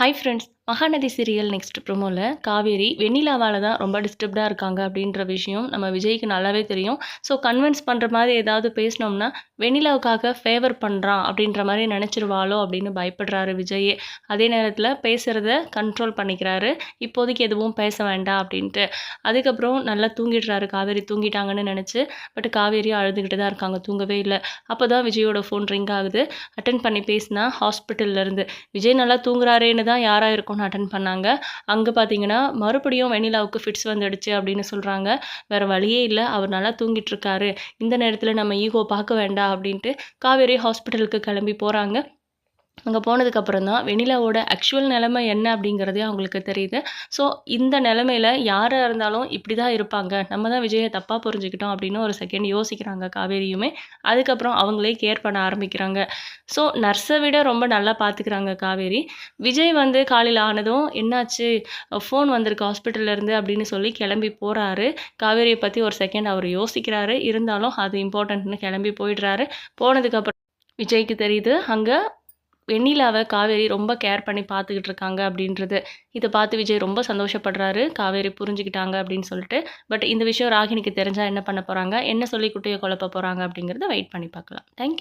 Hi friends Mahanadi serial next ப்ரோமோவில் Kaveri வெண்ணிலாவால் தான் ரொம்ப டிஸ்டர்ப்டாக இருக்காங்க அப்படின்ற விஷயம் நம்ம விஜய்க்கு நல்லாவே தெரியும். ஸோ கன்வின்ஸ் பண்ணுற மாதிரி ஏதாவது பேசினோம்னா வெண்ணிலாவுக்காக ஃபேவர் பண்ணுறான் அப்படின்ற மாதிரி நினச்சிருவாளோ அப்படின்னு பயப்படுறாரு விஜயே. அதே நேரத்தில் பேசுகிறத கண்ட்ரோல் பண்ணிக்கிறாரு. இப்போதைக்கு எதுவும் பேச வேண்டாம் அப்படின்ட்டு. அதுக்கப்புறம் நல்லா தூங்கிடுறாரு. காவேரி தூங்கிட்டாங்கன்னு நினச்சி பட் காவேரி அழுதுகிட்டு தான் இருக்காங்க. தூங்கவே இல்லை. அப்போ தான் விஜயோட ஃபோன் ரிங் ஆகுது. அட்டன் பண்ணி பேசினா ஹாஸ்பிட்டல்லேருந்து விஜய் நல்லா தூங்குறாரேன்னு தான் யாராக ஒன்று அட்டன் பண்ணாங்க. அங்கே பார்த்தீங்கன்னா மறுபடியும் வெனிலாவுக்கு ஃபிட்ஸ் வந்துடுச்சு அப்படின்னு சொல்கிறாங்க வேறு வழியே இல்லை. அவர் நல்லா தூங்கிட்டு இருக்காரு. இந்த நேரத்தில் நம்ம ஈகோ பார்க்க வேண்டாம் அப்படின்ட்டு காவேரி ஹாஸ்பிட்டலுக்கு கிளம்பி போகிறாங்க அங்கே போனதுக்கப்புறம் தான் வெண்ணிலாவோட ஆக்சுவல் நிலைமை என்ன அப்படிங்கிறதே அவங்களுக்கு தெரியுது. ஸோ இந்த நிலமையில யாராக இருந்தாலும் இப்படி தான் இருப்பாங்க. நம்ம தான் விஜயை தப்பாக புரிஞ்சுக்கிட்டோம் அப்படின்னு ஒரு செகண்ட் யோசிக்கிறாங்க காவேரியுமே. அதுக்கப்புறம் அவங்களே கேர் பண்ண ஆரம்பிக்கிறாங்க. ஸோ நர்ஸை விட ரொம்ப நல்லா பார்த்துக்கிறாங்க காவேரி. விஜய் வந்து காலையில் ஆனதும் என்னாச்சு? ஃபோன் வந்திருக்கு ஹாஸ்பிட்டல்லேருந்து அப்படின்னு சொல்லி கிளம்பி போகிறாரு காவேரியை பற்றி ஒரு செகண்ட் அவர் யோசிக்கிறாரு. இருந்தாலும் அது இம்பார்ட்டன்ட்னு கிளம்பி போயிடுறாரு. போனதுக்கப்புறம் விஜய்க்கு தெரியுது. அங்கே வெண்ணிலாவை காவேரி ரொம்ப கேர் பண்ணி பார்த்துக்கிட்டு இருக்காங்க அப்படின்றது. இதை பார்த்து விஜய் ரொம்ப சந்தோஷப்படுறாரு. காவேரி புரிஞ்சுக்கிட்டாங்க அப்படின்னு சொல்லிட்டு. பட் இந்த விஷயம் ராகினிக்கு தெரிஞ்சால் என்ன பண்ண போகிறாங்க என்ன சொல்லி குட்டையை குழப்ப போகிறாங்க அப்படிங்கிறத வெயிட் பண்ணி பார்க்கலாம். தேங்க்யூ